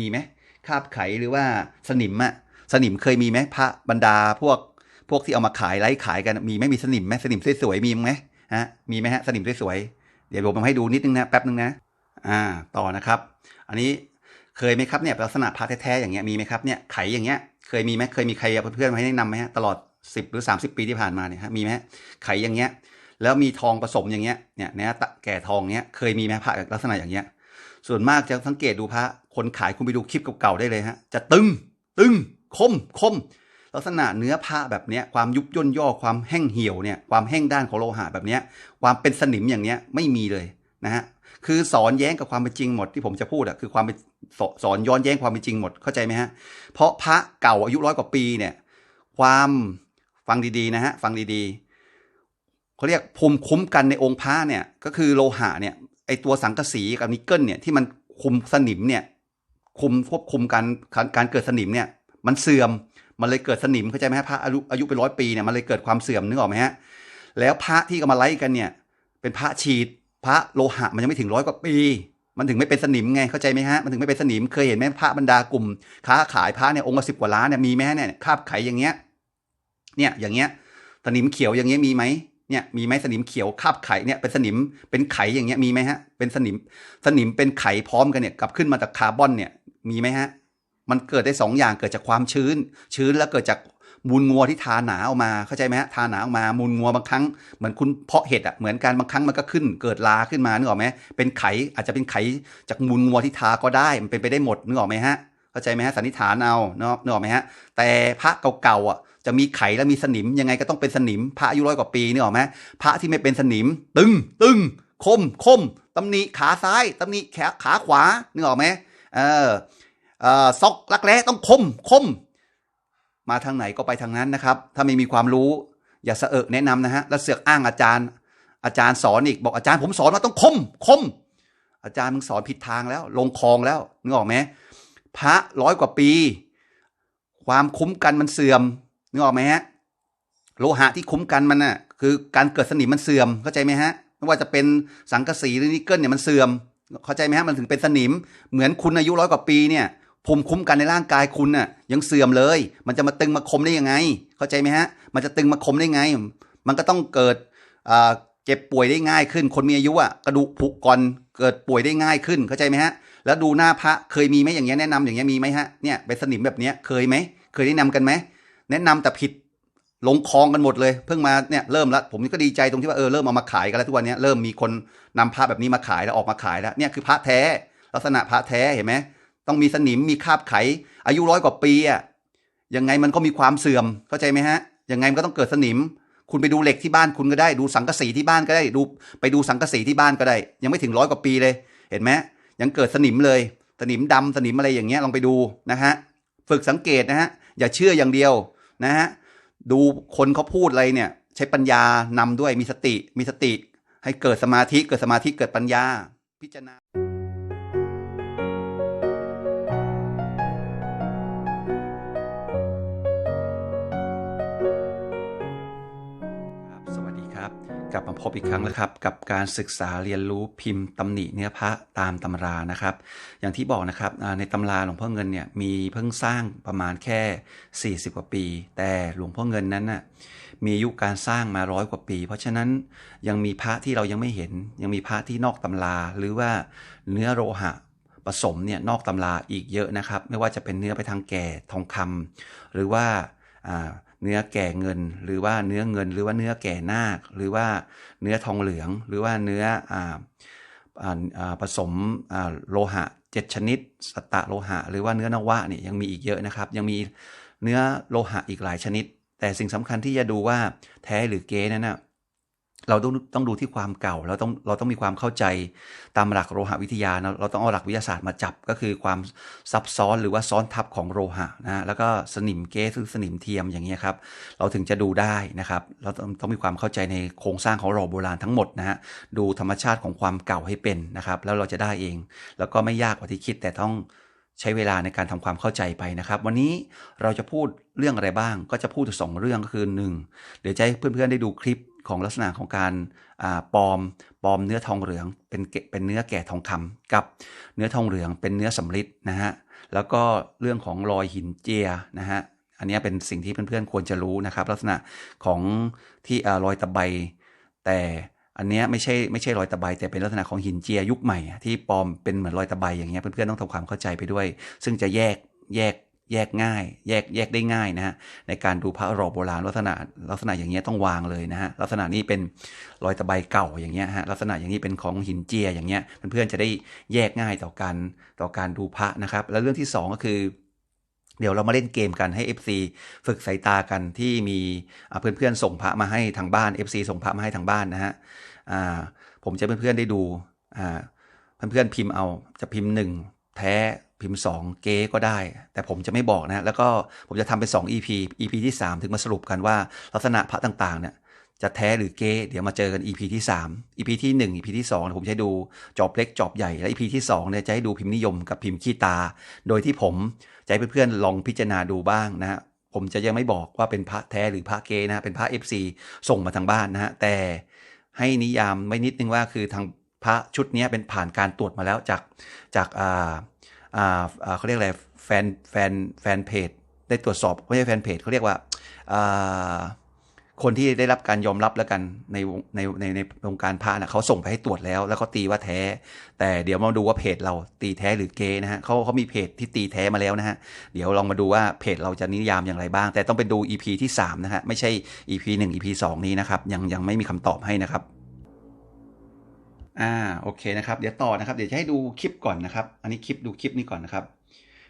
มีไหมคาบไขหรือว่าสนิมอะสนิมเคยมีไหมพระบรรดาพวกพวกที่เอามาขายไล่ขายกันมีไหมมีสนิมไหมสนิมสวยๆมีไหมฮะมีไหมฮะสนิมสวยๆเดี๋ยวผมให้ดูนิดนึงนะแป๊บนึงนะ อ่าต่อนะครับ อันนี้เคยไหมครับเนี่ยลักษณะพระแท้ๆอย่างเงี้ยมีไหมครับเนี่ยไขอย่างเงี้ยเคยมีไหมเคยมีใครเพื่อนๆมาให้แนะนำไหมฮะตลอด 10 หรือ 30 ปีที่ผ่านมาเนี่ยฮะมีไหมไขอย่างเงี้ยแล้วมีทองผสมอย่างเงี้ยเนี่ยเนี่ยตะแก่ทองเนี้ยเคยมีไหมพระลักษณะอย่างเงี้ยส่วนมากจะสังเกตดูพระ คนขายคุณไปดูคลิปเก่าๆได้เลยฮะ จะตึง ตึง คม คม ลักษณะเนื้อผ้าแบบเนี้ย ความยุบย่นย่อ ความแห้งเหี่ยวเนี่ย ความแห้งด้านของโลหะแบบเนี้ย ความเป็นสนิมอย่างเนี้ยไม่มีเลยนะฮะ คือสอนแย้งกับความเป็นจริงหมดที่ผมจะพูดอะคือความเป็นสสอนย้อนแย้งความเป็นจริงหมด เข้าใจไหมฮะ เพราะพระเก่าอายุร้อยกว่าปีเนี่ย ความฟังดีๆนะฮะ ฟังดีๆเขาเรียกภูมิคุ้มกันในองค์พระเนี่ย ก็คือโลหะเนี่ย ไอตัวสังกะสีกับนิกเกิลเนี่ยที่มันคุมสนิมเนี่ย คุมควบคุมการการเกิดสนิมเนี่ย มันเสื่อมมันเลยเกิดสนิมเข้าใจไหมฮะพระอายุอายุเป็นร้อยปีเนี่ยมันเลยเกิดความเสื่อมนึกออกไหมฮะแล้วพระที่เอามาไล่กันเนี่ย เป็นพระฉีด พระโลหะมันยังไม่ถึงร้อยกว่าปี มันถึงไม่เป็นสนิมไงเข้าใจไหมฮะมันถึงไม่เป็นสนิมเคยเห็นไหมพระบรรดากลุ่ม ค้าขายพระเนี่ยองค์ละสิบกว่าล้านเนี่ยมีไหมเนี่ยคาบไขอย่างเงี้ยเนี่ยอย่างเงี้ยสนิมเขียวอย่างเงี้ยมีไหมเนี่ยมีไหมสนิมเขียวคาบไข่เนี่ยเป็นสนิมเป็นไขอย่างเงี้ยมีไหมฮะเป็นสนิมสนิมเป็นไขพร้อมกันเนี่ยกลับขึ้นมาจากคาร์บอนเนี่ย มีไหมฮะ มันเกิดได้สองอย่างเกิดจากความชื้น ชื้นแล้วเกิดจากมูลงัวที่ทาหนาออกมาเข้าใจไหมฮะทาหนาออกมามูลงัวบางครั้งเหมือนคุณเพาะเห็ดอะเหมือนกันบางครั้งมันก็ขึ้น เกิดลาขึ้นมานึกออกไหมเป็นไขอาจจะเป็นไขจากมูลงัวที่ทาก็ได้มันเป็นไปได้หมดนึกออกไหมฮะเข้าใจไหมฮะสันนิษฐานเอาเนาะนึกออกไหมฮะแต่พระเก่าๆอะจะมีไขและมีสนิมยังไงก็ต้องเป็นสนิม พระอายุร้อยกว่าปีนึกออกไหมพระที่ไม่เป็นสนิม ตึงตึงคมคมตำหนิขาซ้ายตำหนิแขขาขวานึกออกไหม เออเอ่อซอกรักแร้ต้องคมคม มาทางไหนก็ไปทางนั้นนะครับ ถ้าไม่มีความรู้ อย่าเสอะแนะนำนะฮะแล้วเสือกอ้างอาจารย์ อาจารย์สอนอีกบอกอาจารย์ผมสอนมาต้องคมคม อาจารย์มึงสอนผิดทางแล้ว ลงคลองแล้วนึกออกไหมพระร้อยกว่าปี ความคุ้มกันมันเสื่อมนึกออกไหมฮะโลหะที่คุ้มกันมันน่ะคือการเกิดสนิมมันเสื่อมเข้าใจไหมฮะไม่ว่าจะเป็นสังกะสีหรือนิกเกิลเนี่ยมันเสื่อม เข้าใจไหมฮะมันถึงเป็นสนิม เหมือนคุณอายุร้อยกว่าปีเนี่ยภูมิคุ้มกันในร่างกายคุณน่ะยังเสื่อมเลย มันจะมาตึงมาคมได้ยังไง เข้าใจไหมฮะ มันจะตึงมาคมได้ไง มันก็ต้องเกิดเจ็บป่วยได้ง่ายขึ้น คนมีอายุอะกระดูกผุก่อนเกิดป่วยได้ง่ายขึ้น เข้าใจไหมฮะ แล้วดูหน้าพระเคยมีไหมอย่างเงี้ยแนะนำอย่างเงี้ยมีไหมฮะเนี่ยเป็นสนิมแบบเนี้ยเคยไหมเคยแนะนำกันไหมแนะนำแต่ผิด ลงคลองกันหมดเลย เพิ่งมาเนี่ยเริ่มแล้วผมก็ดีใจตรงที่ว่าเออเริ่มเอามาขายกันแล้วทุกวันนี้เริ่มมีคนนำพระแบบนี้มาขายแล้วออกมาขายแล้วเนี่ยคือพระแท้ ลักษณะพระแท้เห็นไหมต้องมีสนิมมีคราบไข อายุร้อยกว่าปีอะยังไงมันก็มีความเสื่อมเข้าใจไหมฮะยังไงมันก็ต้องเกิดสนิม คุณไปดูเหล็กที่บ้านคุณก็ได้ดูสังกะสีที่บ้านก็ได้ดูไปดูสังกะสีที่บ้านก็ได้ ยังไม่ถึงร้อยกว่าปีเลย เห็นไหมยังเกิดสนิมเลย สนิมดำสนิมอะไรอย่างเงี้ยลองไปดูนะฮะฝึกสังเกตนะฮะอย่าเชื่ออย่างเดียวนะฮะ ดูคนเขาพูดอะไรเนี่ย ใช้ปัญญานำด้วยมีสติ มีสติ ให้เกิดสมาธิเกิดสมาธิเกิดปัญญา พิจารณา กลับมาพบอีกครั้งแล้วครับ กับการศึกษาเรียนรู้พิมพ์ตำหนิเนื้อพระตามตำรานะครับ อย่างที่บอกนะครับในตำราหลวงพ่อเงินเนี่ยมีเพิ่งสร้างประมาณแค่ 40 กว่าปี แต่หลวงพ่อเงินนั้นน่ะมีอายุการสร้างมาร้อยกว่าปี เพราะฉะนั้นยังมีพระที่เรายังไม่เห็น ยังมีพระที่นอกตำราหรือว่าเนื้อโลหะผสมเนี่ยนอกตำราอีกเยอะนะครับ ไม่ว่าจะเป็นเนื้อไปทางแก่ทองคำหรือว่า เนื้อแก่เงิน หรือว่าเนื้อเงิน หรือว่าเนื้อแก่นาค หรือว่าเนื้อทองเหลือง หรือว่าเนื้ออ่าผสมโลหะเจ็ดชนิดสตตะโลหะ หรือว่าเนื้อนวะเนี่ยยังมีอีกเยอะนะครับ ยังมีเนื้อโลหะอีกหลายชนิด แต่สิ่งสำคัญที่จะดูว่าแท้หรือเก๊นั้นนะ เราต้องต้องดูที่ความเก่าเราต้องเราต้องมีความเข้าใจตามหลักโลหะวิทยานะเราต้องเอาหลักวิทยาศาสตร์มาจับก็คือความซับซ้อนหรือว่าซ้อนทับของโลหะนะแล้วก็สนิมเก๊หรือสนิมเทียมอย่างเงี้ยครับเราถึงจะดูได้นะครับเราต้องต้องมีความเข้าใจในโครงสร้างของโลหะโบราณทั้งหมดนะฮะดูธรรมชาติของความเก่าให้เป็นนะครับ แล้วเราจะได้เอง แล้วก็ไม่ยากกว่าที่คิดแต่ต้องใช้เวลาในการทำความเข้าใจไปนะครับ วันนี้เราจะพูดเรื่องอะไรบ้างก็จะพูดถึงสองเรื่องก็คือหนึ่งเดี๋ยวจะให้เพื่อนๆได้ดูคลิป ของลักษณะของการปลอมปลอมเนื้อทองเหลืองเป็นเป็นเนื้อแก่ทองคำกับเนื้อทองเหลืองเป็นเนื้อสำริดนะฮะแล้วก็เรื่องของรอยหินเจียนะฮะอันนี้เป็นสิ่งที่เพื่อนๆควรจะรู้นะครับ ลักษณะของที่อรอยตะไบแต่อันนี้ไม่ใช่ไม่ใช่รอยตะไบแต่เป็นลักษณะของหินเจียยุคใหม่ ที่ปลอมเป็นเหมือนรอยตะไบอย่างเงี้ยเพื่อนๆต้องทำความเข้าใจไปด้วย ซึ่งจะแยกแยก แยกง่าย แยกแยกได้ง่ายนะฮะในการดูพระรอโบราณลักษณะลักษณะอย่างเงี้ยต้องวางเลยนะฮะลักษณะนี้เป็นรอยตะไบเก่าอย่างเงี้ยฮะลักษณะอย่างนี้เป็นของหินเจียอย่างเงี้ยเพื่อนๆจะได้แยกง่ายต่อการต่อการดูพระนะครับ แล้วเรื่องที่สองก็คือเดี๋ยวเรามาเล่นเกมกันให้ FC ฝึกสายตากันที่มีเพื่อนๆส่งพระมาให้ทางบ้าน FC ส่งพระมาให้ทางบ้านนะฮะผมจะเพื่อนๆได้ดูเพื่อนๆพิมพ์เอาจะพิมพ์หนึ่ง แท้พิมพ์ 2 เก๊ก็ได้ แต่ผมจะไม่บอกนะ แล้วก็ผมจะทำเป็น 2 EP EP ที่ 3 ถึงมาสรุปกันว่าลักษณะพระต่างๆ เนี่ย จะแท้หรือเก๊เดี๋ยวมาเจอกัน EP ที่ 3 EP ที่ 1 EP ที่2ผมจะให้ดูจอบเล็กจอบใหญ่ และ EP ที่2เนี่ยจะให้ดูพิมพ์นิยมกับพิมพ์ขี้ตา โดยที่ผมจะให้เพื่อนๆลองพิจารณาดูบ้างนะฮะผมจะยังไม่บอกว่าเป็นพระแท้หรือพระเก๊นะฮะเป็นพระ FC ส่งมาทางบ้านนะฮะแต่ให้นิยามไว้นิดนึงว่าคือทาง พระชุดนี้เป็นผ่านการตรวจมาแล้วจากจากอ่าอ่าเขาเรียกอะไรแฟนแฟนแฟนเพจได้ตรวจสอบไม่ใช่แฟนเพจเขาเรียกว่าอ่าคนที่ได้รับการยอมรับแล้วกันในในในในวงการพระนะเขาส่งไปให้ตรวจแล้ว แล้วก็ตีว่าแท้ แต่เดี๋ยวมาดูว่าเพจเราตีแท้หรือเกนะฮะเขาเขามีเพจที่ตีแท้มาแล้วนะฮะเดี๋ยวลองมาดูว่าเพจเราจะนิยามอย่างไรบ้าง แต่ต้องไปดู EP ที่3นะฮะไม่ใช่ EP 1 EP 2 นี้นะครับยังยังไม่มีคำตอบให้นะครับ อ่าโอเคนะครับ เดี๋ยวต่อนะครับ เดี๋ยวจะให้ดูคลิปก่อนนะครับ อันนี้คลิปดูคลิปนี้ก่อนนะครับ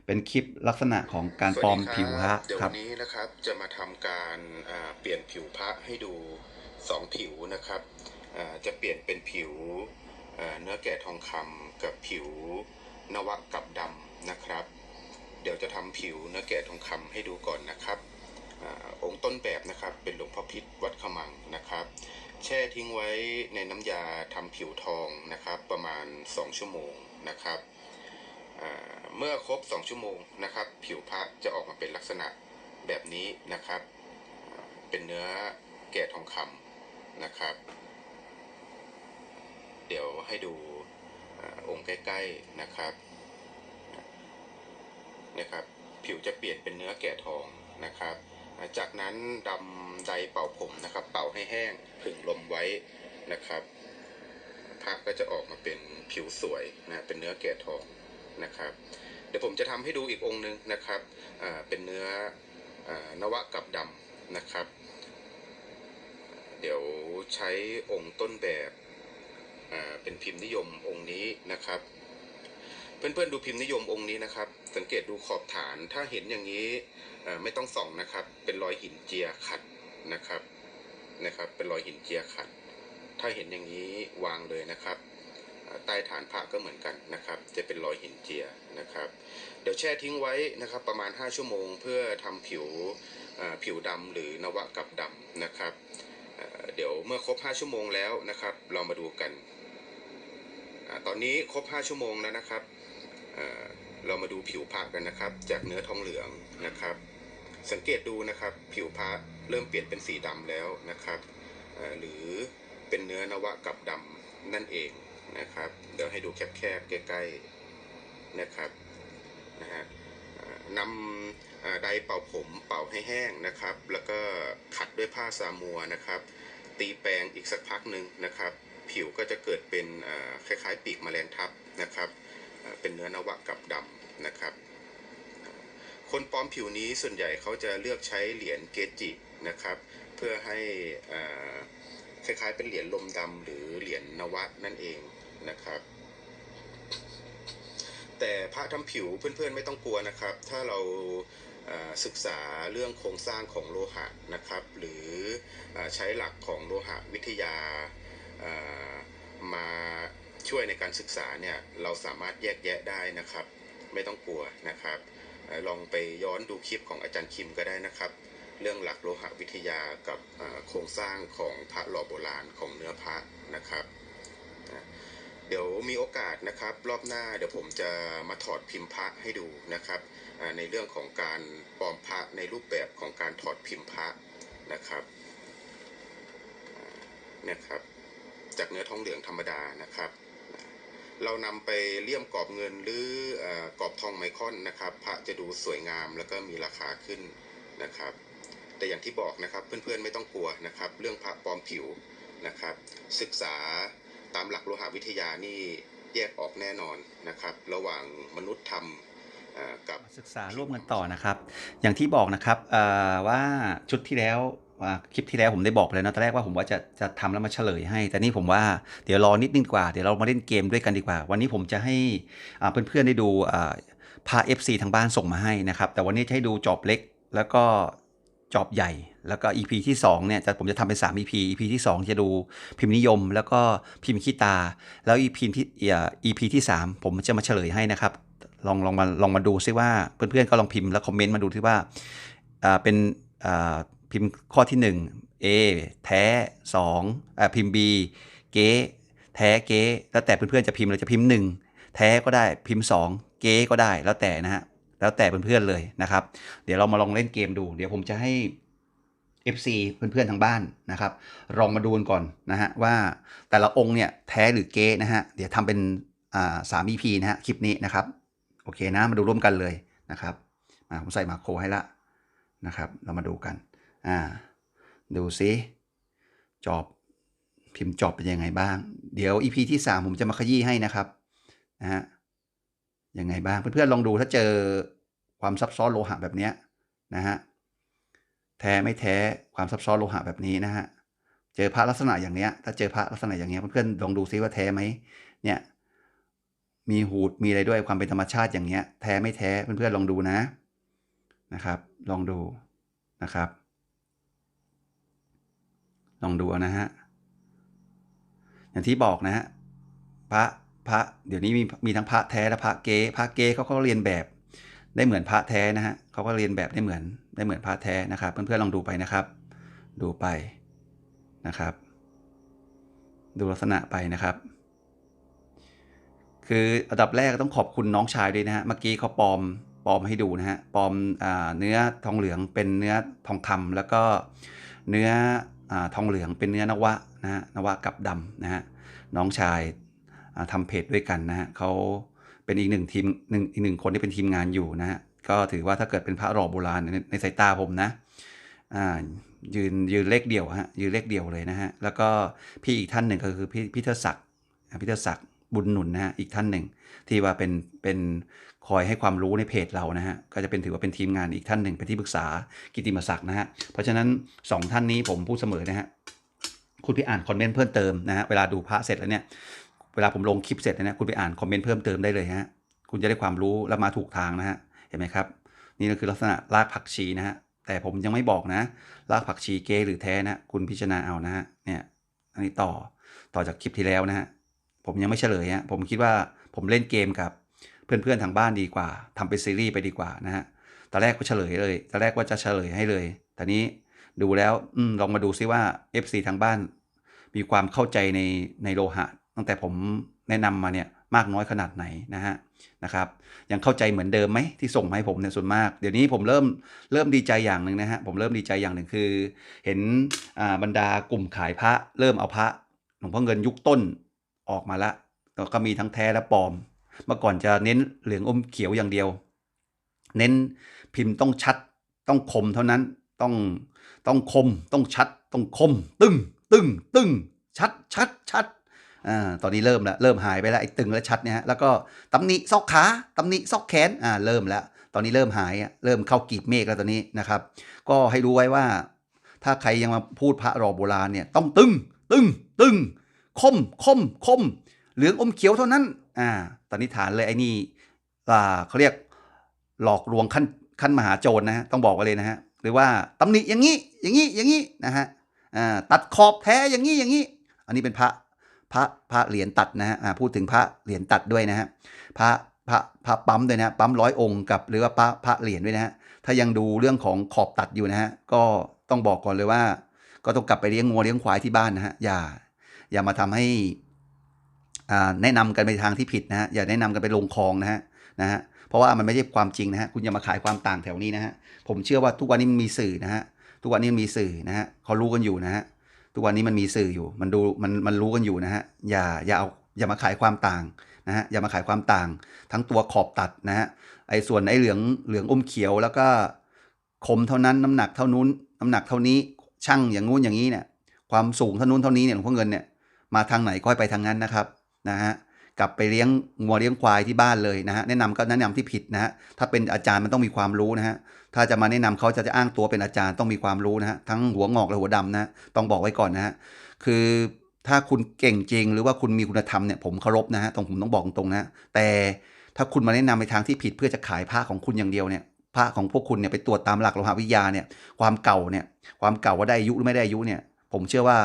เป็นคลิปลักษณะของการปลอมผิวพระเดี๋ยวครัวันนี้นะครับจะมาทำการอ่าเปลี่ยนผิวพระให้ดูสองผิวนะครับอ่าจะเปลี่ยนเป็นผิวอ่าเนื้อแกะทองคำกับผิวนวะกับดำนะครับ เดี๋ยวจะทำผิวเนื้อแกะทองคำให้ดูก่อนนะครับอาองค์ต้นแบบนะครับเป็นหลวงพ่อพิษวัดขมังนะครับ แช่ทิ้งไว้ในน้ำยาทำผิวทองนะครับ ประมาณ 2 ชั่วโมงนะครับ เมื่อครบ 2 ชั่วโมงนะครับ ผิวพระจะออกมาเป็นลักษณะแบบนี้นะครับ เป็นเนื้อแกะทองคำนะครับ เดี๋ยวให้ดูอองค์ใกล้ๆนะครับนะครับ ผิวจะเปลี่ยนเป็นเนื้อแกะทองนะครับ จากนั้นดำไดเป่าผมนะครับ เป่าให้แห้งผึ่งลมไว้นะครับผ้าก็จะออกมาเป็นผิวสวยนะเป็นเนื้อแกะทองนะครับ เดี๋ยวผมจะทำให้ดูอีกองค์หนึ่งนะครับเป็นเนื้ออนวะกับดำนะครับ เดี๋ยวใช้องค์ต้นแบบเป็นพิมพ์นิยมองค์นี้นะครับ เพื่อนๆดูพิมพ์นิยมองค์นี้นะครับ สังเกตดูขอบฐานถ้าเห็นอย่างนี้ไม่ต้องส่องนะครับ เป็นรอยหินเจียขัดนะครับนะครับ เป็นรอยหินเจียขัด ถ้าเห็นอย่างนี้วางเลยนะครับใต้ฐานพระก็เหมือนกันนะครับ จะเป็นรอยหินเจียนะครับ เดี๋ยวแช่ทิ้งไว้นะครับประมาณ 5 ชั่วโมง เพื่อทำผิวผิวดำหรือนวะกับดำนะครับเดี๋ยวเมื่อครบ 5 ชั่วโมงแล้วนะครับ เรามาดูกัน ตอนนี้ครบ 5 ชั่วโมงแล้วนะครับ เรามาดูผิวพระกันนะครับ จากเนื้อทองเหลืองนะครับ สังเกตดูนะครับ ผิวพระเริ่มเปลี่ยนเป็นสีดำแล้วนะครับหรือเป็นเนื้อนวะกับดำนั่นเองนะครับ เดี๋ยวให้ดูแคบๆใกล้ๆนะครับนะฮะนำไดเป่าผมเป่าให้แห้งนะครับ แล้วก็ขัดด้วยผ้าซามัวนะครับ ตีแปรงอีกสักพักหนึ่งนะครับ ผิวก็จะเกิดเป็นคล้ายๆ ปีกแมลงทับนะครับ เป็นเนื้อนวะกับดำนะครับ คนปลอมผิวนี้ส่วนใหญ่เขาจะเลือกใช้เหรียญเกจินะครับ เพื่อให้คล้ายๆ เป็นเหรียญลมดำหรือเหรียญนวะนั่นเองนะครับแต่พระทำผิวเพื่อนๆไม่ต้องกลัวนะครับ ถ้าเราศึกษาเรื่องโครงสร้างของโลหะนะครับ หรืออใช้หลักของโลหะวิทยา มาช่วยในการศึกษาเนี่ยเราสามารถแยกแยะได้นะครับ ไม่ต้องกลัวนะครับ ลองไปย้อนดูคลิปของอาจารย์คิมก็ได้นะครับ เรื่องหลักโลหะวิทยากับโครงสร้างของพระหล่อโบราณของเนื้อพระนะครับเดี๋ยวมีโอกาสนะครับ รอบหน้าเดี๋ยวผมจะมาถอดพิมพ์พระให้ดูนะครับในเรื่องของการปลอมพระในรูปแบบของการถอดพิมพ์พระนะครับนี่ครับ จากเนื้อทองเหลืองธรรมดานะครับ เรานำไปเลี่ยมกรอบเงินหรืออกรอบทองไมคอนนะครับ พระจะดูสวยงามแล้วก็มีราคาขึ้นนะครับ แต่อย่างที่บอกนะครับเพื่อนๆไม่ต้องกลัวนะครับ เรื่องพระปลอมผิวนะครับ ศึกษาตามหลักโลหะวิทยานี่แยกออกแน่นอนนะครับ ระหว่างมนุษย์ทำเอ่อ กับศึกษาร่วมกันต่อนะครับ อย่างที่บอกนะครับว่าชุดที่แล้วคลิปที่แล้วผมได้บอกไปแล้วนะตอนแรกว่าผมว่าจะจะทำแล้วมาเฉลยให้ แต่นี่ผมว่าเดี๋ยวรอนิดนึงกว่า เดี๋ยวเรามาเล่นเกมด้วยกันดีกว่า วันนี้ผมจะให้เพื่อนๆได้ดูพา FC ทางบ้านส่งมาให้นะครับ แต่วันนี้จะให้ดูจอบเล็กแล้วก็จอบใหญ่ แล้วก็ EP ที่2เนี่ยจะผมจะทำเป็น 3 EP EP ที่ 2 จะดูพิมพ์นิยม แล้วก็พิมพ์ขี้ตา แล้ว EP ที่อ่า EP ที่ 3 ผมจะมาเฉลยให้นะครับ ลองลองมาลองมาดูซิว่าเพื่อนๆก็ลองพิมพ์แล้วคอมเมนต์มาดูซิว่าอ่าเป็นพิมพ์ข้อที่ 1 A แท้2อพิมพ์ B เก๊แท้เก๊แล้วแต่เพื่อนๆจะพิมพ์เราจะพิมพ์ 1 แท้ก็ได้พิมพ์ 2 เก๊ก็ได้แล้วแต่นะฮะแล้วแต่เพื่อนๆเลยนะครับ เดี๋ยวเรามาลองเล่นเกมดู เดี๋ยวผมจะให้ FC เพื่อนๆทางบ้านนะครับลองมาดูกันก่อนนะฮะว่าแต่ละองค์เนี่ยแท้หรือเก๊นะฮะเดี๋ยวทำเป็นอ่าสาม EP นะฮะคลิปนี้นะครับ เคนะมาดูร่วมกันเลยนะครับอ่าผมใส่มาโครให้ละนะครับ เรามาดูกันอ่าดูซิจอบพิมพ์จอบเป็นยังไงบ้าง เดี๋ยว EP ที่ 3 ผมจะมาขยี้ให้นะครับนะฮะยังไงบ้าง เพื่อนๆลองดูถ้าเจอความซับซ้อนโลหะแบบเนี้ยนะฮะแท้ไม่แท้ความซับซ้อนโลหะแบบนี้นะฮะเจอพระลักษณะอย่างเนี้ยถ้าเจอพระลักษณะอย่างเงี้ยเพื่อนๆลองดูซิว่าแท้ไหมเนี่ย มีหูดมีอะไรด้วยความเป็นธรรมชาติอย่างเงี้ยแท้ไม่แท้เพื่อนๆลองดูนะนะครับ ลองดูนะครับ ลองดูนะฮะอย่างที่บอกนะฮะพระพระเดี๋ยวนี้มีมีทั้งพระแท้และพระเก๊พระเก๊เขาก็เรียนแบบได้เหมือนพระแท้นะฮะเขาก็เรียนแบบได้เหมือนได้เหมือนพระแท้นะครับเพื่อนๆลองดูไปนะครับ ดูไปนะครับ ดูลักษณะไปนะครับ คืออันดับแรกต้องขอบคุณน้องชายด้วยนะฮะ เมื่อกี้เขาปลอมปลอมให้ดูนะฮะปลอมอเนื้อทองเหลืองเป็นเนื้อทองคำแล้วก็เนื้ออทองเหลืองเป็นเนื้อนวะนะฮะนวะกับดำนะฮะน้องชายอ่าทำเพจด้วยกันนะฮะเขาเป็นอีกหนึ่งทีมหนึ่งอีกหนึ่งคนที่เป็นทีมงานอยู่นะฮะก็ถือว่าถ้าเกิดเป็นพระหล่อโบราณในในสายตาผมนะยืนยืนเลขเดียวฮะยืนเลขเดียวเลยนะฮะแล้วก็พี่อีกท่านหนึ่งก็คือพี่พี่เทศศักดิ์พี่เทศศักดิ์ บุญหนุนนะฮะอีกท่านหนึ่ง ที่ว่าเป็นเป็นคอยให้ความรู้ในเพจเรานะฮะก็จะเป็นถือว่าเป็นทีมงานอีกท่านหนึ่งเป็นที่ปรึกษากิติมศักดิ์นะฮะเพราะฉะนั้นสองท่านนี้ผมพูดเสมอนะฮะคุณไปอ่านคอมเมนต์เพิ่มเติมนะฮะเวลาดูพระเสร็จแล้วเนี่ยเวลาผมลงคลิปเสร็จแล้วเนี่ยคุณไปอ่านคอมเมนต์เพิ่มเติมได้เลยฮะคุณจะได้ความรู้และมาถูกทางนะฮะเห็นไหมครับ นี่ก็คือลักษณะรากผักชีนะฮะแต่ผมยังไม่บอกนะรากผักชีเกหรือแท้นะคุณพิจารณาเอานะฮะเนี่ยอันนี้ต่อต่อจากคลิปที่แล้วนะฮะ ผมยังไม่เฉลยฮะผมคิดว่าผมเล่นเกมกับเพื่อนๆทางบ้านดีกว่าทำเป็นซีรีส์ไปดีกว่านะฮะตอนแรกก็เฉลยเลยตอนแรกว่าจะเฉลยให้เลยแต่นี้ดูแล้วอลองมาดูซิว่า FC ทางบ้าน มีความเข้าใจในในโลหะ ตั้งแต่ผมแนะนำมาเนี่ยมากน้อยขนาดไหนนะฮะนะครับยังเข้าใจเหมือนเดิมไหมที่ส่งมาให้ผมเนี่ยส่วนมาก เดี๋ยวนี้ผมเริ่มเริ่มดีใจอย่างหนึ่งนะฮะผมเริ่มดีใจอย่างหนึ่งคือ เห็นบรรดากลุ่มขายพระ เริ่มเอาพระหลวงพ่อเงินยุคต้น ออกมาละก็มีทั้งแท้และปลอม เมื่อก่อนจะเน้นเหลืองอมเขียวอย่างเดียว เน้นพิมพ์ต้องชัดต้องคมเท่านั้นต้องต้องคมต้องชัดต้องคม ตึงตึงตึงชัดชัดชัดอ่าตอนนี้เริ่มแล้วเริ่มหายไปแล้วไอ้ตึงและชัดเนี่ยฮะแล้วก็ตำหนิซอกขาตำหนิซอกแขนอ่าเริ่มแล้ว ตอนนี้เริ่มหายเริ่มเข้ากีบเมฆแล้วตอนนี้นะครับ ก็ให้รู้ไว้ว่า ถ้าใครยังมาพูดพระรอโบราณเนี่ยต้องตึงตึงตึง คมคมคม เหลืองอมเขียวเท่านั้นอ่าตอนนี้ฐานเลยไอ้นี่อ่าเขาเรียกหลอกลวงขั้นขั้นมหาโจรนะฮะต้องบอกไว้เลยนะฮะหรือว่าตำหนิอย่างนี้อย่างนี้อย่างนี้นะฮะอ่าตัดขอบแท้อย่างนี้อย่างนี้ อันนี้เป็นพระพระพระเหรียญตัดนะฮะอ่าพูดถึงพระเหรียญตัดด้วยนะฮะพระพระพระปั๊มด้วยนะปั๊มร้อยองค์กับหรือว่าพระพระเหรียญด้วยนะฮะถ้ายังดูเรื่องของขอบตัดอยู่นะฮะก็ต้องบอกก่อนเลยว่า ก็ต้องกลับไปเลี้ยงงัวเลี้ยงควายที่บ้านนะฮะอย่า อย่ามาทำให้แนะนำกันไปทางที่ผิดนะฮะอย่าแนะนำกันไปลงคลองนะฮะนะฮะเพราะว่ามันไม่ใช่ความจริงนะฮะคุณอย่ามาขายความต่างแถวนี้นะฮะผมเชื่อว่าทุกวันนี้มันมีสื่อนะฮะทุกวันนี้มันมีสื่อนะฮะเขารู้กันอยู่นะฮะทุกวันนี้มันมีสื่ออยู่ มันดูมันมันรู้กันอยู่นะฮะอย่าอย่าเอาอย่ามาขายความต่างนะฮะอย่ามาขายความต่าง ทั้งตัวขอบตัดนะฮะไอ้ส่วนไอ้เหลืองเหลืองอมเขียวแล้วก็คมเท่านั้นน้ำหนักเท่านู้นน้ำหนักเท่านี้ช่างอย่างงู้นอย่างนี้เนี่ยความสูงเท่านู้นเท่านี้เนี่ยหลวงพ่อเงินเนี่ย มาทางไหนก็ให้ไปทางนั้นนะครับนะฮะกลับไปเลี้ยงงัวเลี้ยงควายที่บ้านเลยนะฮะแนะนำก็แนะนำที่ผิดนะฮะถ้าเป็นอาจารย์มันต้องมีความรู้นะฮะถ้าจะมาแนะนำเขาจะจะอ้างตัวเป็นอาจารย์ต้องมีความรู้นะฮะทั้งหัวงอกและหัวดำนะฮะต้องบอกไว้ก่อนนะฮะคือถ้าคุณเก่งจริง หรือว่าคุณมีคุณธรรมเนี่ยผมเคารพนะฮะตรงผมต้องบอกตรงนะแต่ถ้าคุณมาแนะนำในทางที่ผิดเพื่อจะขายผ้าของคุณอย่างเดียวเนี่ยผ้าของพวกคุณเนี่ยไปตรวจตามหลักโลหะวิทยาเนี่ยความเก่าเนี่ยความเก่าว่าได้อายุหรือไม่ได้อายุเนี่ยผมเชื่อว่า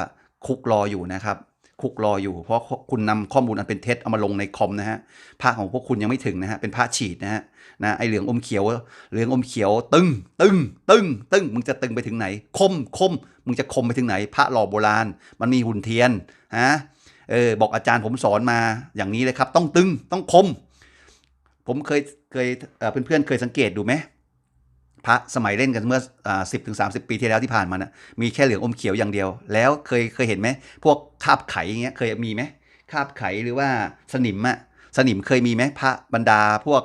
คุกรออยู่นะครับ คุกรออยู่ เพราะคุณนำข้อมูลอันเป็นเท็จเอามาลงในคอมนะฮะผ้าของพวกคุณยังไม่ถึงนะฮะเป็นผ้าฉีดนะฮะนะไอเหลืองอมเขียวเหลืองอมเขียว ตึงตึงตึงตึงมึงจะตึงไปถึงไหน คมคมมึงจะคมไปถึงไหน พระหล่อโบราณ มันมีหุ่นเทียนฮะเออบอกอาจารย์ผมสอนมาอย่างนี้เลยครับ ต้องตึงต้องคม ผมเคยเคยเเพื่อนๆเคยสังเกตดูไหม พระสมัยเล่นกันเมื่อสิบถึงสาปีที่แล้วที่ผ่านมานะมีแค่เหลืองอมเขียวอย่างเดียว แล้วเคยเคยเห็นไหมพวกคาบไขอย่างเงี้ยเคยมีไหมคาบไข่หรือว่าสนิมอะสนิมเคยมีไหมพระบรรดาพวก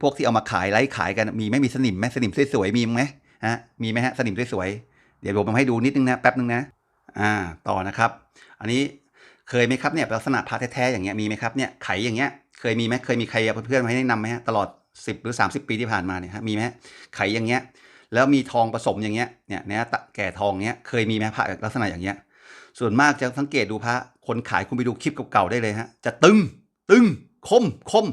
พวกที่เอามาขายไล่ขายกันมีไหมมีสนิมไหมสนิมสวยๆมีไหมฮะมีไหมฮะสนิมสวยๆเดี๋ยวผมให้ดูนิดนึงนะแป๊บนึงนะอ่าต่อนะครับ อันนี้เคยไหมครับเนี่ยลักษณะพระแท้ๆอย่างเงี้ยมีไหมครับเนี่ยไขอย่างเงี้ยเคยมีไหมเคยมีใครเอาเพื่อนๆมาให้แนะนำไหมฮะตลอด 10 หรือ 30 ปีที่ผ่านมาเนี่ยฮะมีไหมไขอย่างเงี้ยแล้วมีทองผสมอย่างเงี้ยเนี่ยเนี่ยตะแก่ทองเงี้ยเคยมีไหมพระลักษณะอย่างเงี้ยส่วนมากจะสังเกตดูพระคนขายคุณไปดูคลิปเก่าๆได้เลยฮะจะตึงตึงคมคม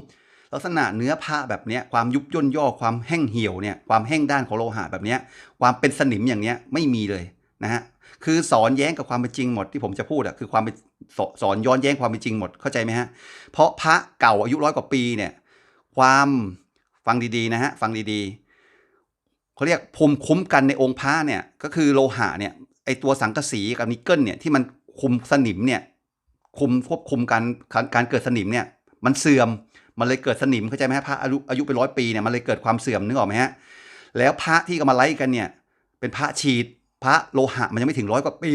ลักษณะเนื้อผ้าแบบเนี้ยความยุบย่นย่อความแห้งเหี่ยวเนี่ยความแห้งด้านของโลหะแบบเนี้ยความเป็นสนิมอย่างเนี้ยไม่มีเลยนะฮะคือสอนแย้งกับความเป็นจริงหมดที่ผมจะพูดอะคือความเป็นสสอนย้อนแย้งความเป็นจริงหมดเข้าใจไหมฮะเพราะพระเก่าอายุร้อยกว่าปีเนี่ยความ ฟังดีๆนะฮะฟังดีๆเขาเรียกภูมิคุ้มกันในองค์พระเนี่ยก็คือโลหะเนี่ยไอตัวสังกะสีกับนิกเกิลเนี่ยที่มันคุมสนิมเนี่ยคุมควบคุมการการเกิดสนิมเนี่ยมันเสื่อมมันเลยเกิดสนิมเข้าใจไหมฮะพระอายุอายุเป็นร้อยปีเนี่ยมันเลยเกิดความเสื่อมนึกออกไหมฮะแล้วพระที่ก็มาไล่กันเนี่ยเป็นพระฉีดพระโลหะมันยังไม่ถึงร้อยกว่าปี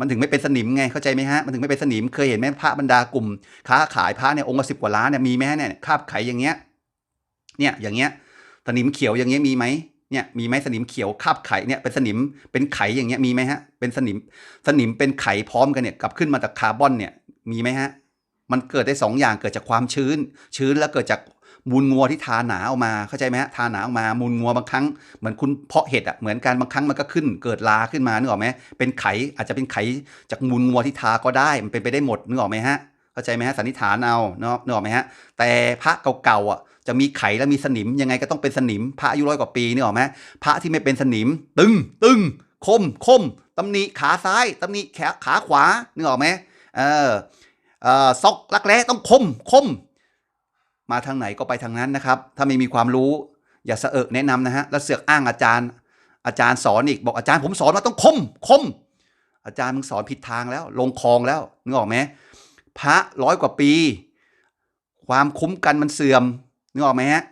มันถึงไม่เป็นสนิมไงเข้าใจไหมฮะมันถึงไม่เป็นสนิมเคยเห็นไหมพระบรรดากลุ่ม ค้าขายพระเนี่ยองค์ละสิบกว่าล้านเนี่ยมีไหมเนี่ยคาบไขอย่างเงี้ย เนี่ยอย่างเงี้ยสนิมเขียวอย่างเงี้ยมีไหมเนี่ยมีไหมสนิมเขียวคาบไข่เนี่ยเป็นสนิมเป็นไขอย่างเงี้ยมีไหมฮะเป็นสนิมสนิมเป็นไขพร้อมกันเนี่ยกลับขึ้นมาจากคาร์บอนเนี่ยมีไหมฮะมันเกิดได้สองอย่างเกิดจากความชื้น ชื้นแล้วเกิดจากมูลงัวที่ทาหนาออกมาเข้าใจไหมฮะทาหนาออกมามูลงัวบางครั้งเหมือนคุณเพาะเห็ดอะเหมือนกันบางครั้งมันก็ขึ้น เกิดลาขึ้นมานึกออกไหมเป็นไข่อาจจะเป็นไข่จากมูลงัวที่ทาก็ได้มันเป็นไปได้หมดนึกออกไหมฮะเข้าใจไหมฮะสันนิษฐานเอาเนาะนึกออกไหมฮะแต่พระเก่าๆอะ จะมีไขและมีสนิมยังไงก็ต้องเป็นสนิม พระอายุร้อยกว่าปีนึกออไหมพระที่ไม่เป็นสนิม ตึงตึงคมคมตำหนิขาซ้ายตำหนิแขขาขวานึกออกไหมเออเอ่อซอกลักแร้ต้องคมคม มาทางไหนก็ไปทางนั้นนะครับ ถ้าไม่มีความรู้ อย่าเสะเอะแนะนำนะฮะแล้วเสือกอ้างอาจารย์ อาจารย์สอนอีกบอกอาจารย์ผมสอนมาต้องคมคม อาจารย์มึงสอนผิดทางแล้ว ลงคลองแล้วนึกออกไหมพระร้อยกว่าปี ความคุ้มกันมันเสื่อม นึกออกไหมฮะ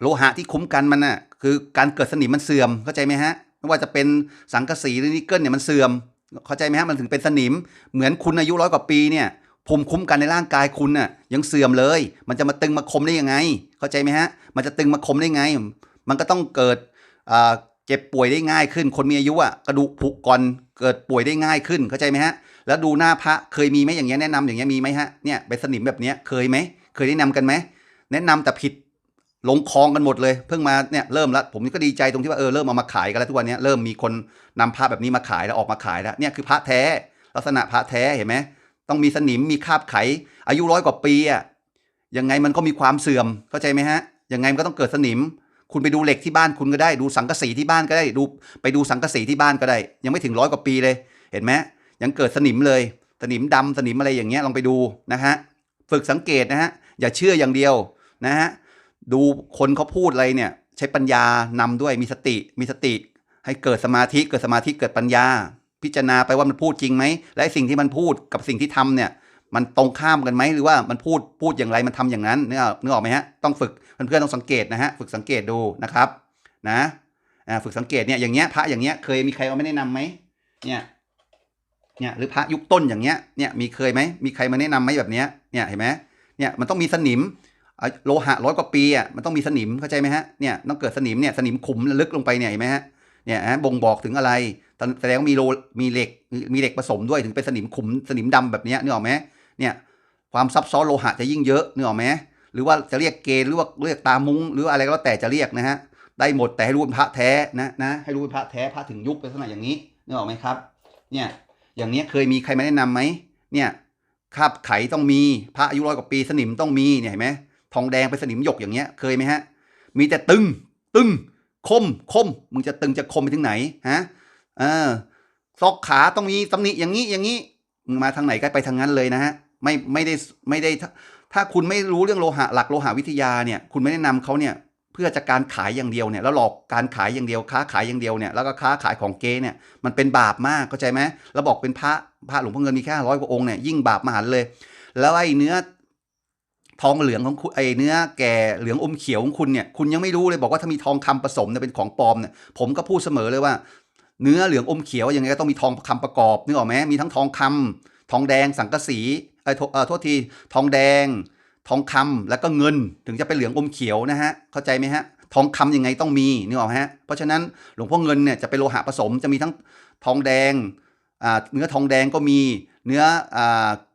โลหะที่คุ้มกันมันน่ะคือการเกิดสนิมมันเสื่อมเข้าใจไหมฮะไม่ว่าจะเป็นสังกะสีหรือนิกเกิลเนี่ยมันเสื่อม เข้าใจไหมฮะมันถึงเป็นสนิม เหมือนคุณอายุร้อยกว่าปีเนี่ยภูมิคุ้มกันในร่างกายคุณน่ะยังเสื่อมเลย มันจะมาตึงมาคมได้ยังไง เข้าใจไหมฮะ มันจะตึงมาคมได้ไง มันก็ต้องเกิดเจ็บป่วยได้ง่ายขึ้น คนมีอายุอะกระดูกผุก่อนเกิดป่วยได้ง่ายขึ้น เข้าใจไหมฮะ แล้วดูหน้าพระเคยมีไหมอย่างเงี้ยแนะนำอย่างเงี้ยมีไหมฮะเนี่ยเป็นสนิมแบบเนี้ยเคยไหมเคยแนะนำกันไหม แนะนำแต่ผิดลงคลองกันหมดเลย เพิ่งมาเนี่ยเริ่มแล้วผมก็ดีใจตรงที่ว่าเออเริ่มเอามาขายกันแล้วทุกวันนี้เริ่มมีคนนำพระแบบนี้มาขายแล้วออกมาขายแล้วเนี่ยคือพระแท้ ลักษณะพระแท้เห็นไหมต้องมีสนิมมีคราบไข อายุร้อยกว่าปีอะยังไงมันก็มีความเสื่อมเข้าใจไหมฮะยังไงมันก็ต้องเกิดสนิม คุณไปดูเหล็กที่บ้านคุณก็ได้ ดูสังกะสีที่บ้านก็ได้ดูไปดูสังกะสีที่บ้านก็ได้ ยังไม่ถึงร้อยกว่าปีเลย เห็นไหมยังเกิดสนิมเลย สนิมดำสนิมอะไรอย่างเงี้ยลองไปดูนะฮะฝึกสังเกตนะฮะอย่าเชื่ออย่างเดียว นะฮะดูคนเขาพูดอะไรเนี่ยใช้ปัญญานำด้วยมีสติ มีสติ ให้เกิดสมาธิเกิดสมาธิเกิดปัญญา พิจารณาไปว่ามันพูดจริงไหมและสิ่งที่มันพูดกับสิ่งที่ทำเนี่ยมันตรงข้ามกันไหมหรือว่ามันพูดพูดอย่างไรมันทำอย่างนั้นนึกออกนึกออกไหมฮะต้องฝึกเพื่อนๆต้องสังเกตนะฮะฝึกสังเกตดูนะครับนะฝึกสังเกตเนี่ยอย่างเงี้ยพระอย่างเงี้ยเคยมีใครเอาไม่แนะนำไหมเนี่ยเนี่ยหรือพระยุคต้นอย่างเงี้ยเนี่ยมีเคยไหมมีใครมาแนะนำไหมแบบเนี้ยเนี่ยเห็นไหมเนี่ยมันต้องมีสนิม โลหะร้อยกว่าปีอะมันต้องมีสนิมเข้าใจไหมฮะเนี่ยต้องเกิดสนิมเนี่ยสนิมขุมลึกลงไปเนี่ยเห็นไหมฮะเนี่ยฮะบ่งบอกถึงอะไรแสดงว่ามีโลมีเหล็กมีเหล็กผสมด้วยถึงเป็นสนิมขุมสนิมดำแบบเนี้ยนึกออกไหมเนี่ยความซับซ้อนโลหะจะยิ่งเยอะนึกออกไหมหรือว่าจะเรียกเกณฑ์หรือว่าเรียกตามุ้งหรืออะไรก็แล้วแต่จะเรียกนะฮะได้หมดแต่ให้รู้เป็นพระแท้นะนะให้รู้เป็นพระแท้พระถึงยุคเป็นลักษณะอย่างนี้นึกออกไหมครับเนี่ยอย่างเนี้ยเคยมีใครมาแนะนำไหมเนี่ยคาบไขต้องมีพระอายุร้อยกว่าปีสนิมต้องมีเนี่ยเห็นไหม ทองแดงเป็นสนิมหยกอย่างเงี้ยเคยไหมฮะ มีแต่ตึง ตึง คม คม มึงจะตึงจะคมไปถึงไหนฮะเออซอกขาต้องมีตำหนิอย่างนี้อย่างนี้มึงมาทางไหนก็ไปทางนั้นเลยนะฮะไม่ไม่ได้ไม่ได้ถ้าถ้าคุณไม่รู้เรื่องโลหะหลักโลหะวิทยาเนี่ย คุณไม่แนะนำเขาเนี่ยเพื่อจะการขายอย่างเดียวเนี่ยแล้วหลอกการขายอย่างเดียว ค้าขายอย่างเดียวเนี่ยแล้วก็ค้าขายของเก๊เนี่ยมันเป็นบาปมากเข้าใจไหมแล้วบอกเป็นพระพระหลวงพ่อเงินมีแค่ร้อยกว่าองค์เนี่ยยิ่งบาปมหันเลย แล้วไอ้เนื้อ ทองเหลืองของคุณไอ้เนื้อแก่เหลืองอมเขียวของคุณเนี่ยคุณยังไม่รู้เลยบอกว่าถ้ามีทองคำผสมเนี่ยเป็นของปลอมเนี่ยผมก็พูดเสมอเลยว่า เนื้อเหลืองอมเขียวยังไงก็ต้องมีทองคำประกอบนึกออกไหมมีทั้งทองคำทองแดงสังกะสีไอ้โทเออโทษทีทองแดง ทองคำแล้วก็เงินถึงจะเป็นเหลืองอมเขียวนะฮะเข้าใจไหมฮะทองคำยังไงต้องมีนึกออกไหมฮะเพราะฉะนั้นหลวงพ่อเงินเนี่ยจะเป็นโลหะผสมจะมีทั้งทองแดงเนื้อทองแดงก็มี เนื้ออ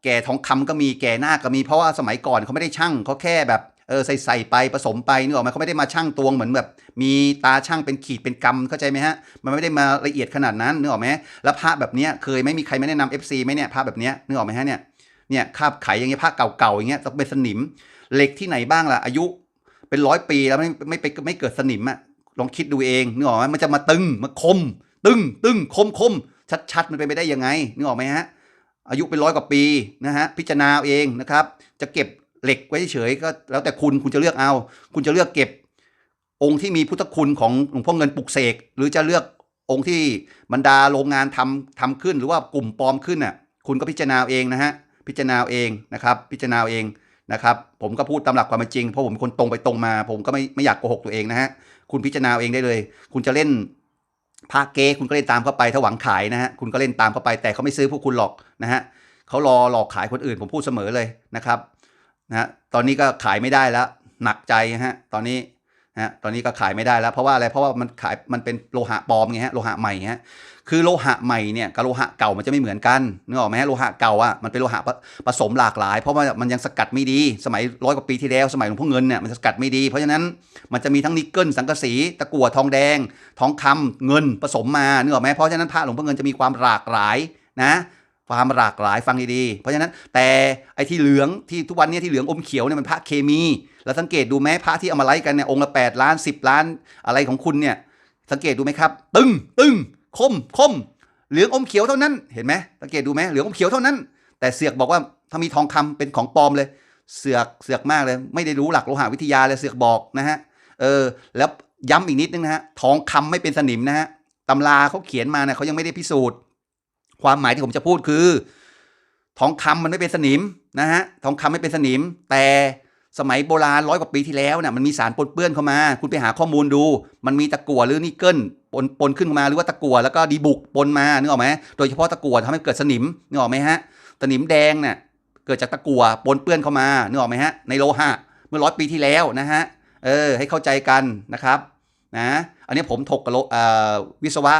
แก่ทองคำก็มีแก่หน้าก็มีเพราะว่าสมัยก่อนเขาไม่ได้ชั่งเขาแค่แบบเออใส่ใส่ไปผสมไปนึกออกไหมเขาไม่ได้มาชั่งตวงเหมือนแบบ มีตาช่างเป็นขีดเป็นกำเข้าใจไหมฮะมันไม่ได้มาละเอียดขนาดนั้นนึกออกไหมแล้วพระแบบเนี้ยเคยไม่มีใครไม่แนะนำ FC ไหมเนี่ยพระแบบเนี้ยนึกออกไหมฮะเนี่ยเนี่ยคาบไขอย่างเงี้ยพระเก่าๆอย่างเงี้ยต้องเป็นสนิมเหล็กที่ไหนบ้างล่ะอายุเป็นร้อยปีแล้วไม่ไม่ไปไม่เกิดสนิมอะลองคิดดูเองนึกออกไหมมันจะมาตึงมาคม ตึงตึงคมคมชัดชัดๆมันเป็นไปได้ยังไงนึกออกไหมฮะ อายุเป็นร้อยกว่าปีนะฮะพิจารณาเอาเองนะครับ จะเก็บเหล็กไว้เฉยก็แล้วแต่คุณคุณจะเลือกเอา คุณจะเลือกเก็บองค์ที่มีพุทธคุณของหลวงพ่อเงินปลุกเสกหรือจะเลือกองค์ที่บรรดาโรงงานทำทำขึ้น หรือว่ากลุ่มปลอมขึ้นน่ะคุณก็พิจารณาเองนะฮะพิจารณาเองนะครับ พิจารณาเองนะครับ ผมก็พูดตามหลักความเป็นจริงเพราะผมคนตรงไปตรงมา ผมก็ไม่ไม่อยากโกหกตัวเองนะฮะคุณพิจารณาเองได้เลย คุณจะเล่น พาเกคุณก็เล่นตามเข้าไปถ้าหวังขายนะฮะคุณก็เล่นตามเข้าไปแต่เขาไม่ซื้อพวกคุณหรอกนะฮะเขารอหลอกขายคนอื่นผมพูดเสมอเลยนะครับนะตอนนี้ก็ขายไม่ได้แล้ว หนักใจฮะตอนนี้นะฮะตอนนี้ก็ขายไม่ได้แล้ว เพราะว่าอะไรเพราะว่ามันขายมันเป็นโลหะปลอมไงฮะโลหะใหม่ฮะ คือโลหะใหม่เนี่ยกับโลหะเก่ามันจะไม่เหมือนกันนึกออกไหมฮะโลหะเก่าอะมันเป็นโลหะผสมหลากหลาย เพราะว่ามันยังสกัดไม่ดี สมัยร้อยกว่าปีที่แล้ว สมัยหลวงพ่อเงินเนี่ยมันสกัดไม่ดี เพราะฉะนั้นมันจะมีทั้งนิกเกิลสังกะสีตะกั่วทองแดง ทองคำเงินผสมมานึกออกไหมเพราะฉะนั้นพระหลวงพ่อเงินจะมีความหลากหลายนะความหลากหลายฟังดีๆ เพราะฉะนั้นแต่ไอ้ที่เหลืองที่ทุกวันนี้ที่เหลืองอมเขียวเนี่ยมันพระเคมี แล้วสังเกตดูไหมพระที่เอามาไล่กันเนี่ยองค์ละแปดล้านสิบล้านอะไรของคุณเนี่ยสังเกตดูไหมครับ ตึงตึง คมคมเหลืองอมเขียวเท่านั้นเห็นไหมสังเกตดูไหมเหลืองอมเขียวเท่านั้น แต่เสือกบอกว่าถ้ามีทองคำเป็นของปลอมเลย เสือกเสือกมากเลย ไม่ได้รู้หลักโลหะวิทยาเลยเสือกบอกนะฮะเออแล้วย้ำอีกนิดนึงนะฮะทองคำไม่เป็นสนิมนะฮะตำราเขาเขียนมาเนี่ยเขายังไม่ได้พิสูจน์ ความหมายที่ผมจะพูดคือ ทองคำมันไม่เป็นสนิมนะฮะทองคำไม่เป็นสนิม แต่ สมัยโบราณร้อยกว่าปีที่แล้วเนี่ยมันมีสารปนเปื้อนเข้ามา คุณไปหาข้อมูลดู มันมีตะกั่วหรือนิกเกิลปนปนขึ้นมาหรือว่าตะกั่วแล้วก็ดีบุกปนมานึกออกไหมโดยเฉพาะตะกั่วทำให้เกิดสนิมนึกออกไหมฮะสนิมแดงเนี่ยเกิดจากตะกั่วปนเปื้อนเข้ามานึกออกไหมฮะในโลหะเมื่อร้อยปีที่แล้วนะฮะเออให้เข้าใจกันนะครับนะอันนี้ผมถกกับวิศวะ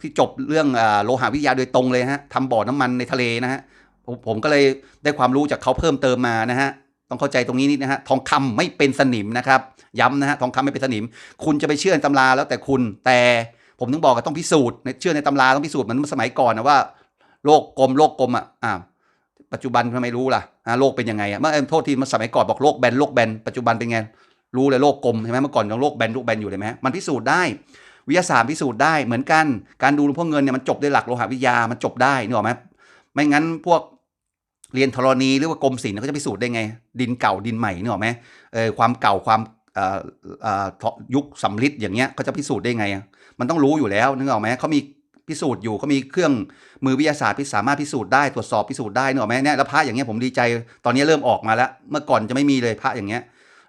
ที่จบเรื่องอโลหะวิทยาโดยตรงเลยฮะทำบ่อน้ำมันในทะเลนะฮะผมก็เลยได้ความรู้จากเขาเพิ่มเติมมานะฮะ ต้องเข้าใจตรงนี้นิดนะฮะทองคำไม่เป็นสนิมนะครับย้ำนะฮะทองคำไม่เป็นสนิม คุณจะไปเชื่อในตำราแล้วแต่คุณแต่ผมถึงบอกก็ต้องพิสูจน์เชื่อในตำราต้องพิสูจน์เหมือนสมัยก่อนนะว่าโลกกลมโลกกลมอะอ้าปัจจุบันทำไมรู้ล่ะอ่าโลกเป็นยังไงอะเมื่อโทษทีมื่อสมัยก่อนบอกโลกแบนโลกแบนปัจจุบันเป็นไงรู้เลยโลกกลมใช่ไหมเมื่อก่อนยังโลกแบนโลกแบนอยู่เลยไหมมันพิสูจน์ได้วิทยาศาสตร์พิสูจน์ได้เหมือนกัน การดูหลวงพ่อเงินเนี่ยมันจบด้วยหลักโลหะวิทยามันจบได้นึกออกไหมไม่งั้นพวก เรียนธรณีหรือว่ากรมศิลป์เขาจะพิสูจน์ได้ไง ดินเก่าดินใหม่นึกออไหมเออความเก่าความยุคสำริดอย่างเงี้ยเขาจะพิสูจน์ได้ไง มันต้องรู้อยู่แล้วนึกออกไหมเขามีพิสูจน์อยู่เขามีเครื่องมือวิทยาศาสตร์ที่สามารถพิสูจน์ได้ตรวจสอบพิสูจน์ได้เนกอะไหมเนี่ยแล้วพระอย่างเงี้ยผมดีใจตอนนี้เริ่มออกมาแล้ว เมื่อก่อนจะไม่มีเลยพระอย่างเงี้ย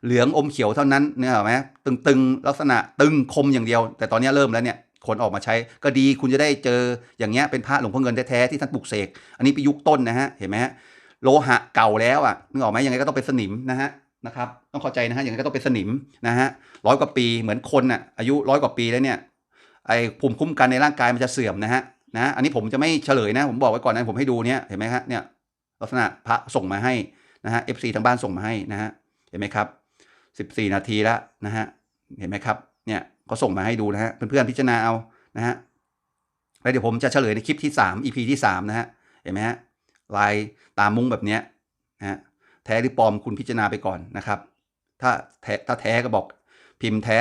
เหลืองอมเขียวเท่านั้นเนี่ยห็นไหมตึงๆลักษณะตึงคมอย่างเดียว แต่ตอนนี้เริ่มแล้วเนี่ยคนออกมาใช้ก็ดีคุณจะได้เจออย่างเงี้ยเป็นพระหลวงพ่อเงินแท้ๆที่ท่านปลุกเสกอันนี้เป็นยุคต้นนะฮะเห็นไหมฮะ โลหะเก่าแล้วอะนึกออกไหมยังไงก็ต้องเป็นสนิมนะฮะนะครับ ต้องเข้าใจนะฮะยังไงก็ต้องเป็นสนิมนะฮะร้อยกว่าปีเหมือนคนอะอายุร้อยกว่าปีแล้วเนี่ยไอภูมิคุ้มกันในร่างกายมันจะเสื่อมนะฮะนะอันนี้ผมจะไม่เฉลยนะ ผมบอกไว้ก่อนนะผมให้ดูเนี่ยเห็นไหมฮะเนี่ยลักษณะพระส่งมาให้นะฮะ FC ทางบ้านส่งมาให้นะฮะเห็นไหมครับ 14 นาทีแล้วนะฮะเห็นไหมครับเนี่ยก็ส่งมาให้ดูนะฮะเพื่อนๆพิจารณาเอานะฮะแล้วเดี๋ยวผมจะเฉลยในคลิปที่ 3 EP ที่3นะฮะเห็นไหมฮะ ลายตามมุ้งแบบนี้นะฮะแท้หรือปลอมคุณพิจารณาไปก่อนนะครับ ถ้าแท้ถ้าแท้ก็บอกพิมพ์แท้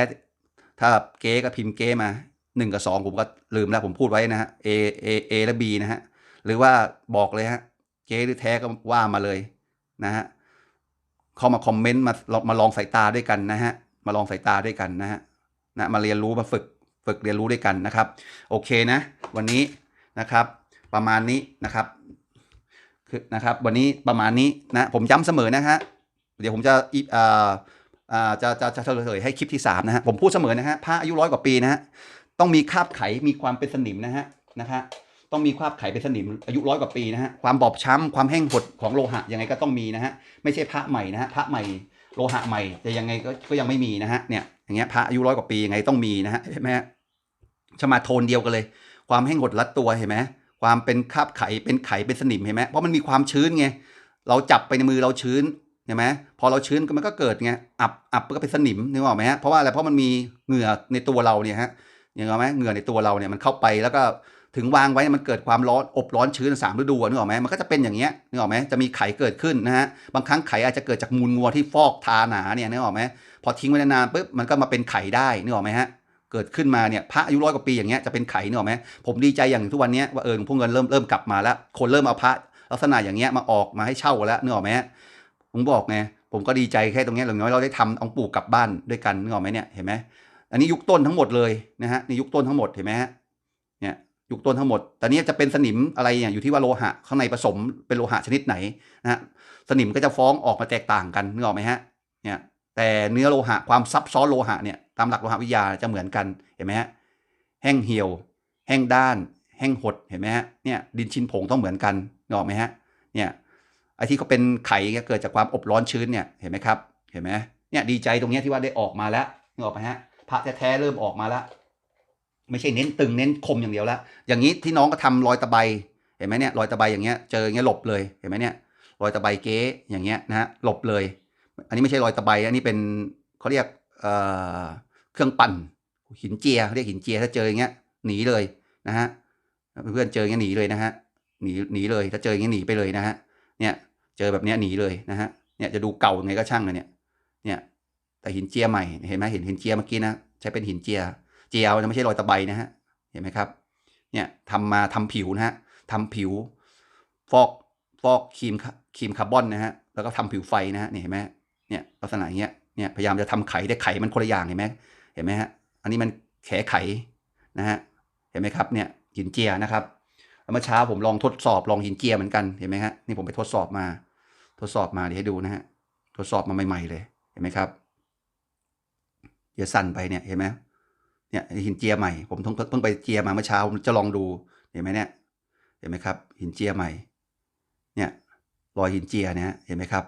ถ้าเก๊ก็พิมพ์เก๊มาหนึ่งกับสองผมก็ลืมแล้วผมพูดไว้นะฮะ A A A และ B นะฮะ หรือว่าบอกเลยฮะเก๊หรือแท้ก็ว่ามาเลยนะฮะเข้ามาคอมเมนต์มาลองมาลองสายตาด้วยกันนะฮะมาลองสายตาด้วยกันนะฮะนะมาเรียนรู้มาฝึกฝึกเรียนรู้ด้วยกันนะครับ โอเคนะ วันนี้นะครับ ประมาณนี้นะครับ คือนะครับวันนี้ประมาณนี้นะผมย้ำเสมอนะฮะเดี๋ยวผมจะอ่าอ่าจะจะจะเฉลยให้คลิปที่3นะฮะผมพูดเสมอนะฮะพระอายุร้อยกว่าปีนะฮะต้องมีคราบไขมีความเป็นสนิมนะฮะนะฮะต้องมีคราบไขเป็นสนิมอายุร้อยกว่าปีนะฮะความบอบช้ำความแห้งหดของโลหะยังไงก็ต้องมีนะฮะไม่ใช่พระใหม่นะฮะพระใหม่โลหะใหม่แต่ยังไงก็ก็ยังไม่มีนะฮะเนี่ยอย่างเงี้ยพระอายุร้อยกว่าปียังไงต้องมีนะฮะเห็นไหมฮะจะมาโทนเดียวกันเลย ความแห้งหดรัดตัวเห็นไหม ความเป็นคราบไขเป็นไขเป็นสนิมเห็นไหมเพราะมันมีความชื้นไงเราจับไปในมือเราชื้นเห็นไหมพอเราชื้นมันก็เกิดไงอับอับก็เป็นสนิมนึกออกไหมฮะเพราะว่าอะไรเพราะมันมีเหงื่อในตัวเราเนี่ยฮะยังไงไหมเหงื่อในตัวเราเนี่ยมันเข้าไปแล้วก็ถึงวางไว้มันเกิดความร้อนอบร้อนชื้นสามฤดูนึกออกไหมมันก็จะเป็นอย่างเงี้ยนึกออกไหมจะมีไข่เกิดขึ้นนะฮะบางครั้งไข่อาจจะเกิดจากมูลงัวที่ฟอกทาหนาเนี่ยนึกออกไหมพอทิ้งไว้นานปุ๊บมันก็มาเป็นไข่ได้นึกออกไหมฮะ เกิดขึ้นมาเนี่ยพระอายุร้อยกว่าปีอย่างเงี้ยจะเป็นไขนึกออไหมผมดีใจอย่างทุกวันนี้ว่าเออหลวงพวกเงินเริ่มเริ่มกลับมาแล้ว คนเริ่มเอาพระลักษณะอย่างเงี้ยมาออกมาให้เช่าแล้วเนึกออไหมผมบอกไงผมก็ดีใจแค่ตรงเนี้ยอย่างน้อยเราได้ทำเอาปู่กลับบ้านด้วยกันเนึกออไหมเนี่ยเห็นไหมอันนี้ยุคต้นทั้งหมดเลยนะฮะนี่ยุคต้นทั้งหมดเห็นไหมฮะเนี่ยยุคต้นทั้งหมดแต่นี้จะเป็นสนิมอะไรเนี่ยอยู่ที่ว่าโลหะข้างในผสมเป็นโลหะชนิดไหนนะฮะสนิมก็จะฟ้องออกมาแตกต่างกันนึกออกไหมฮะเนี่ยแต่เนื้อโลหะความซับซ้อนโลหะเนี่ย ตามหลักโลหะวิทยาจะเหมือนกันเห็นไหมฮะแห้งเหี่ยว แห้งด้าน แห้งหดเห็นไหมฮะเนี่ยดินชินผงต้องเหมือนกันนอกไหมฮะเนี่ยไอ้ที่เขาเป็นไข่เกิดจากความอบร้อนชื้นเนี่ยเห็นไหมครับเห็นไหมเนี่ยดีใจตรงเนี้ยที่ว่าได้ออกมาแล้วนึกออกไหมฮะพระแท้ๆเริ่มออกมาแล้วไม่ใช่เน้นตึงเน้นคมอย่างเดียวแล้วอย่างนี้ที่น้องก็ทำรอยตะไบเห็นไหมเนี่ยรอยตะไบอย่างเงี้ยเจออย่างเงี้ยหลบเลยเห็นไหมเนี่ยรอยตะไบเก๊อย่างเงี้ยนะฮะหลบเลย อันนี้ไม่ใช่รอยตะไบอันนี้เป็นเขาเรียกเอ่อ เครื่องปั่น หินเจียเขาเรียกหินเจียถ้าเจออย่างเงี้ยหนีเลยนะฮะเพื่อนเจออย่างเงี้ยหนีเลยนะฮะหนีหนีเลยถ้าเจออย่างเงี้ยหนีไปเลยนะฮะเนี่ยเจอแบบเนี้ยหนีเลยนะฮะเนี่ยจะดูเก่ายังไงก็ช่างเลยเนี่ยเนี่ยแต่หินเจียใหม่เห็นไหมเห็นหินเจียเมื่อกี้นะใช้เป็นหินเจียเจียวนะไม่ใช่รอยตะไบนะฮะเห็นไหมครับเนี่ยทำมาทำผิวนะฮะทำผิว ฟอกฟอกครีมครีมคาร์บอนนะฮะแล้วก็ทำผิวไฟนะฮะเนี่ยเห็นไหมเนี่ยลักษณะอย่างเงี้ยเนี่ยพยายามจะทำไข่แต่ไข่มันคนละอย่างเห็นไหม เห็นไหมฮะอันนี้มันแขไขนะฮะเห็นไหมครับเนี่ยหินเจียนะครับแล้วเมื่อเช้าผมลองทดสอบลองหินเจียเหมือนกันเห็นไหมฮะนี่ผมไปทดสอบมา ทดสอบมาเดี๋ยวให้ดูนะฮะทดสอบมาใหม่ ๆ เลย เห็นไหมครับเดี๋ยวสั่นไปเนี่ยเห็นไหมเนี่ยหินเจียใหม่ผมเพิ่งเพิ่งไปเจียมาเมื่อเช้าผมจะลองดูเห็นไหมเนี่ยเห็นไหมครับ หินเจียใหม่ เนี่ยรอยหินเจียเนี่ยเห็นไหมครับ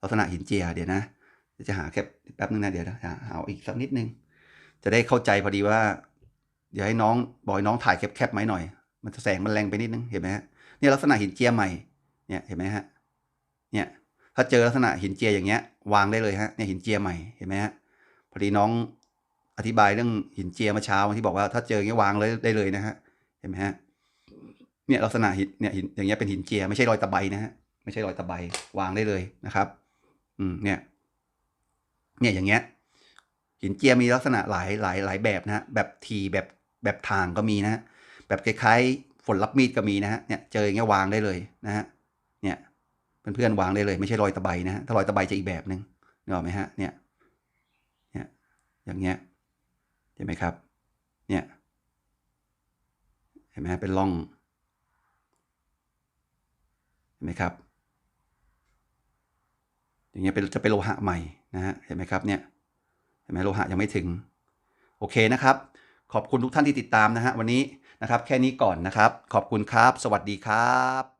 ลักษณะหินเจียเดี๋ยวนะจะหาแคปแป๊บนึงนะเดี๋ยวนะหาเอาอีกสักนิดนึง จะได้เข้าใจพอดีว่า เดี๋ยวให้น้องบอกน้องถ่ายแคปๆไหมหน่อย มันแสงมันแรงไปนิดนึงเห็นไหมฮะเนี่ยลักษณะหินเจียใหม่เนี่ยเห็นไหมฮะเนี่ยถ้าเจอลักษณะหินเจียอย่างเงี้ยวางได้เลยฮะเนี่ยหินเจียใหม่เห็นไหมฮะพอดีน้องอธิบายเรื่องหินเจียเมื่อเช้าที่บอกว่าถ้าเจออย่างเงี้ยวางเลยได้เลยนะฮะเห็นไหมฮะเนี่ยลักษณะหินเนี่ยหินอย่างเงี้ยเป็นหินเจียไม่ใช่รอยตะไบนะฮะไม่ใช่รอยตะไบวางได้เลยนะครับ อืมเนี่ย เนี่ยอย่างเงี้ย หินเจียมีลักษณะหลายหลายหลายแบบนะฮะแบบทีแบบแบบทางก็มีนะฮะแบบคล้ายๆฝนรับมีดก็มีนะฮะเนี่ยเจออย่างเงี้ยวางได้เลยนะฮะเนี่ยเพื่อนๆวางได้เลย ไม่ใช่รอยตะไบนะฮะถ้ารอยตะไบจะอีกแบบหนึ่งนึกออกไหมฮะเนี่ยเนี่ยอย่างเงี้ยเห็นไหมครับเนี่ยเห็นไหมฮะเป็นร่องเห็นไหมครับ อย่างเงี้ยเป็นจะเป็นโลหะใหม่นะฮะเห็นไหมครับเนี่ย ไหมโลหะยังไม่ถึง โอเคนะครับ ขอบคุณทุกท่านที่ติดตามนะฮะวันนี้นะครับ แค่นี้ก่อนนะครับ ขอบคุณครับ สวัสดีครับ